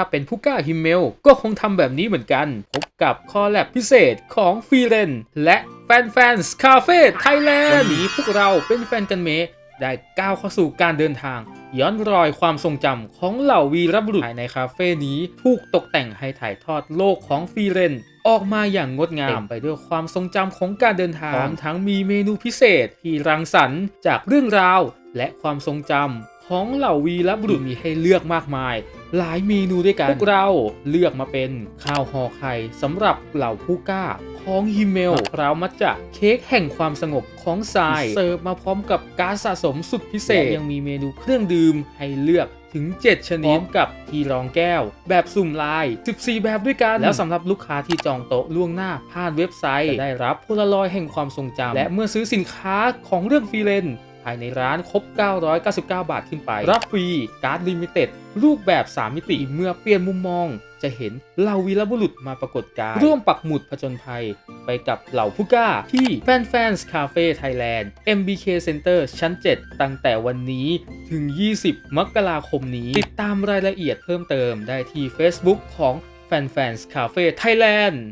ถ้าเป็นผู้กล้าฮิมเมล ก็คงทำแบบนี้เหมือนกัน พบกับคอลแลบพิเศษของฟีเรนและแฟนแฟนส์คาเฟ่ไทยแลนด์วันนี้พวกเราเป็นแฟนกันเมได้ก้าวเข้าสู่การเดินทาง ย้อนรอยความทรงจำของเหล่าวีรบุรุษภายในคาเฟ่นี้ถูกตกแต่งให้ถ่ายทอดโลกของฟีเรน ออกมาอย่างงดงามเต็มไปด้วยความทรงจำของการเดินทางพร้อมทั้งมีเมนูพิเศษที่รังสรรค์จากเรื่องราว และความทรงจำ ของเหล่าวีรบุรุษมีให้เลือกมากมาย หลายเมนูด้วยกันพวกเราเลือกมาเป็นข้าวห่อไข่สำหรับเหล่าผู้กล้าของฮิเมลพร้าวมัจจะเค้กแห่งความสงบของทรายเสิร์ฟมาพร้อมกับการดสะสมสุดพิเศษยังมีเมนูเครื่องดื่มให้เลือกถึง 7 ชนิดพร้อมกับทีรองแก้ว แบบสุ่มลาย 14 แบบด้วยกัน แล้วสำหรับลูกค้าที่จองโต๊ะล่วงหน้าผ่านเว็บไซต์ จะได้รับโพลารอยด์แห่งความทรงจำและเมื่อซื้อสินค้าของเรื่องฟรีเลน ภายในร้านครบ 999 บาทขึ้นไป รับฟรีการ์ดลิมิเต็ดรูปแบบ 3 มิติเมื่อเปลี่ยนมุมมอง จะเห็นเหล่าวีรบุรุษมาปรากฏกายร่วมปักหมุดผจญภัย ไปกับเหล่าผู้กล้าที่แฟนแฟนส์คาเฟ่ไทยแลนด์ MBK Center ชั้น 7 ตั้งแต่วันนี้ถึง 20 มกราคมนี้ ติดตามรายละเอียดเพิ่มเติมได้ที่ Facebook ของแฟนแฟนส์คาเฟ่ไทยแลนด์